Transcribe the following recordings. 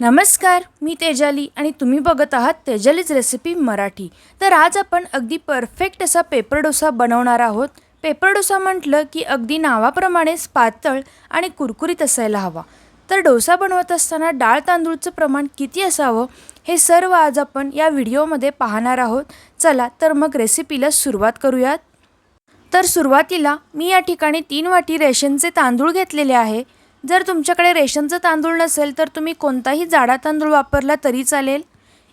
नमस्कार मी तेजाली आणि तुम्ही बघत आहात तेजालीच रेसिपी मराठी. तर आज आपण अगदी परफेक्ट असा पेपर डोसा बनवणार आहोत. पेपर डोसा म्हटलं की अगदी नावाप्रमाणेच पातळ आणि कुरकुरीत असायला हवा. तर डोसा बनवत असताना डाळ तांदूळचं प्रमाण किती असावं हे सर्व आज आपण या व्हिडिओमध्ये पाहणार आहोत. चला तर मग रेसिपीला सुरुवात करूयात. तर सुरुवातीला मी या ठिकाणी तीन वाटी रेशनचे तांदूळ घेतलेले आहे. जर तुमच्याकडे रेशनचं तांदूळ नसेल तर तुम्ही कोणताही जाडा तांदूळ वापरला तरी चालेल.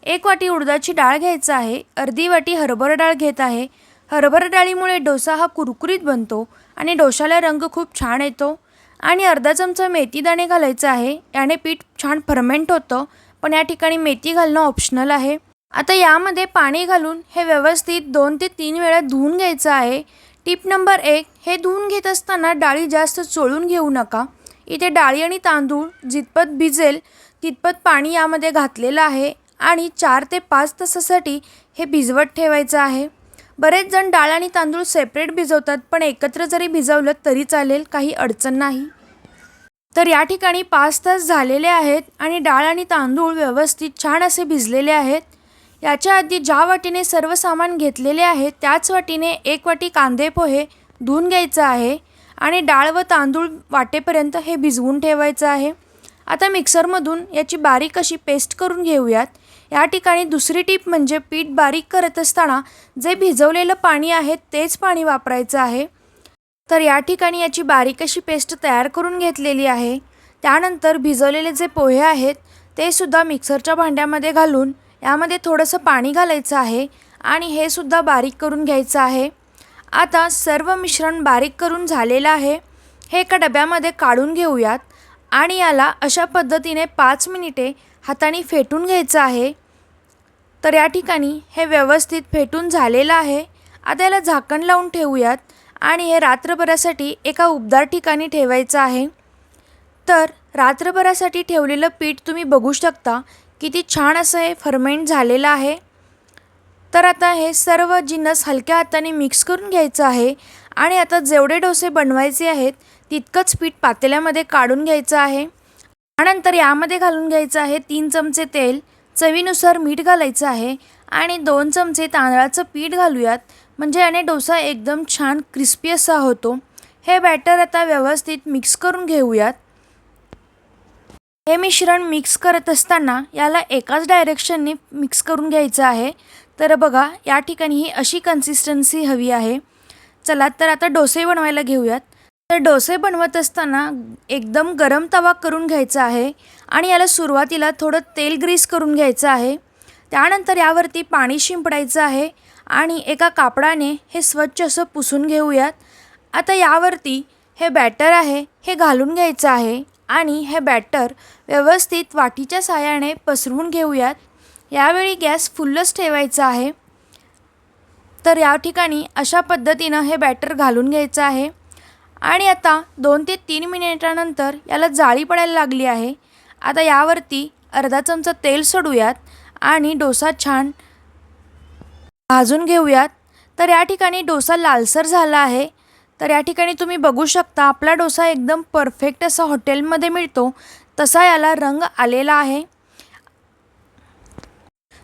एक वाटी उडदाची डाळ घ्यायचं आहे अर्धी वाटी हरभरा डाळ घेत आहे. हरभरा डाळीमुळे डोसा हा कुरकुरीत बनतो आणि डोशाला रंग खूप छान येतो. आणि अर्धा चमचा मेथी दाणे घालायचं आहे याने पीठ छान फर्मेंट होतं पण या ठिकाणी मेथी घालणं ऑप्शनल आहे. आता यामध्ये पाणी घालून हे व्यवस्थित दोन ते तीन वेळा धुवून घ्यायचं आहे. टिप नंबर एक हे धुवून घेत असताना डाळी जास्त चोळून घेऊ नका. इथे डाळी आणि तांदूळ जितपत भिजेल तितपत पाणी यामध्ये घातलेलं आहे आणि चार ते पाच तासासाठी हे भिजवत ठेवायचं आहे. बरेच जण डाळ आणि तांदूळ सेपरेट भिजवतात पण एकत्र जरी भिजवलं तरी चालेल काही अडचण नाही. तर या ठिकाणी पाच तास झालेले आहेत आणि डाळ आणि तांदूळ व्यवस्थित छान असे भिजलेले आहेत. याच्या आधी ज्या वाटीने सर्व सामान घेतलेले आहे त्याच वाटीने एक वाटी कांदे पोहे धुवून घ्यायचं आहे. आणि डाळ व तांदूळ वाटेपर्यंत हे भिजवून ठेवायचं आहे. आता मिक्सरमधून याची बारीक अशी पेस्ट करून घेऊयात. या ठिकाणी दुसरी टीप म्हणजे पीठ बारीक करत असताना जे भिजवलेलं पाणी आहे तेच पाणी वापरायचं आहे. तर या ठिकाणी याची बारीक अशी पेस्ट तयार करून घेतलेली आहे. त्यानंतर भिजवलेले जे पोहे आहेत ते सुद्धा मिक्सरच्या भांड्यामध्ये घालून यामध्ये थोडंसं पाणी घालायचं आहे आणि हे सुद्धा बारीक करून घ्यायचं आहे. आता सर्व मिश्रण बारीक करून झालेलं आहे. हे एका डब्यामध्ये काढून घेऊयात. आणि याला अशा पद्धतीने पाच मिनिटे हाताने फेटून घ्यायचं आहे. तर या ठिकाणी हे व्यवस्थित फेटून झालेलं आहे. आता याला झाकण लावून ठेवूयात. आणि हे रात्रभरासाठी एका उबदार ठिकाणी ठेवायचं आहे. तर रात्रभरासाठी ठेवलेलं पीठ तुम्ही बघू शकता. किती छान असं हे फर्मेंट झालेलं आहे. तर आता हे सर्व जिन्नस हलक्या हाताने मिक्स करून घ्यायचं आहे आणि आता जेवढे डोसे बनवायचे आहेत तितकंच पीठ पातेल्यामध्ये काढून घ्यायचं आहे. त्यानंतर यामध्ये घालून घ्यायचं आहे तीन चमचे तेल चवीनुसार मीठ घालायचं आहे आणि दोन चमचे तांदळाचं पीठ घालूयात म्हणजे याने डोसा एकदम छान क्रिस्पी असा होतो. हे बॅटर आता व्यवस्थित मिक्स करून घेऊयात. हे मिश्रण मिक्स करत असताना याला एकाच डायरेक्शनने मिक्स करून घ्यायचं आहे. तर बघा या ठिकाणी ही अशी कन्सिस्टन्सी हवी आहे. चला तर आता डोसे बनवायला घेऊयात. तर डोसे बनवत असताना एकदम गरम तवा करून घ्यायचा आहे आणि याला सुरुवातीला थोडं तेल ग्रीस करून घ्यायचं आहे. त्यानंतर यावरती पाणी शिंपडायचं आहे आणि एका कापडाने हे स्वच्छ असं पुसून घेऊयात. आता यावरती हे बॅटर आहे हे घालून घ्यायचं आहे आणि हे बॅटर व्यवस्थित वाटीच्या साह्याने पसरवून घेऊयात. यावेळी गॅस फुल्लच ठेवायचा आहे. तर या ठिकाणी अशा पद्धतीनं हे बॅटर घालून घ्यायचं आहे. आणि आता दोन ते तीन मिनिटानंतर याला जाळी पडायला लागली आहे. आता यावरती अर्धा चमचा तेल सोडूयात आणि डोसा छान भाजून घेऊयात. तर या ठिकाणी डोसा लालसर झाला आहे. तर या ठिकाणी तुम्ही बघू शकता आपला डोसा एकदम परफेक्ट असा हॉटेलमध्ये मिळतो. तसा याला रंग आलेला आहे.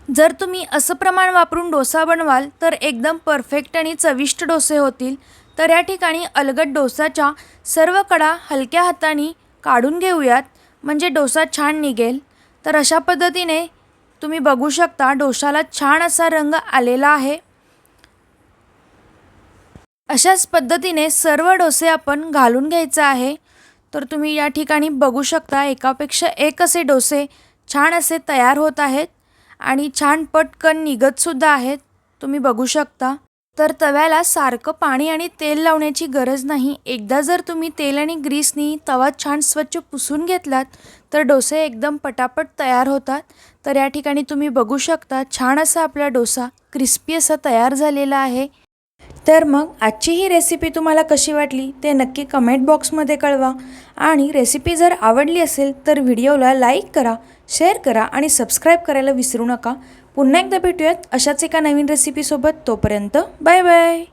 जर तुम्ही असं प्रमाण वापरून डोसा बनवाल तर एकदम परफेक्ट आणि चविष्ट डोसे होतील. तर या ठिकाणी अलगट डोसाच्या सर्व कडा हलक्या हाताने काढून घेऊयात. म्हणजे डोसा छान निघेल. तर अशा पद्धतीने तुम्ही बघू शकता डोशाला छान असा रंग आलेला आहे. अशाच पद्धतीने सर्व डोसे आपण घालून घ्यायचं आहे. तर तुम्ही या ठिकाणी बघू शकता एकापेक्षा एक असे डोसे छान असे तयार होत आहेत. आणि छान पटकन निघतसुद्धा आहेत. तुम्ही बघू शकता. तर तव्याला सारखं पाणी आणि तेल लावण्याची गरज नाही. एकदा जर तुम्ही तेल आणि ग्रीसनी तवा छान स्वच्छ पुसून घेतलात तर डोसे एकदम पटापट तयार होतात. तर या ठिकाणी तुम्ही बघू शकता छान असा आपला डोसा क्रिस्पी असा तयार झालेला आहे. तर मग आजची ही रेसिपी तुम्हाला कशी वाटली ते नक्की कमेंट बॉक्समध्ये कळवा. आणि रेसिपी जर आवडली असेल तर व्हिडिओला लाईक करा शेअर करा आणि सबस्क्राईब करायला विसरू नका. पुन्हा एकदा भेटूयात अशाच एका नवीन रेसिपीसोबत तोपर्यंत बाय बाय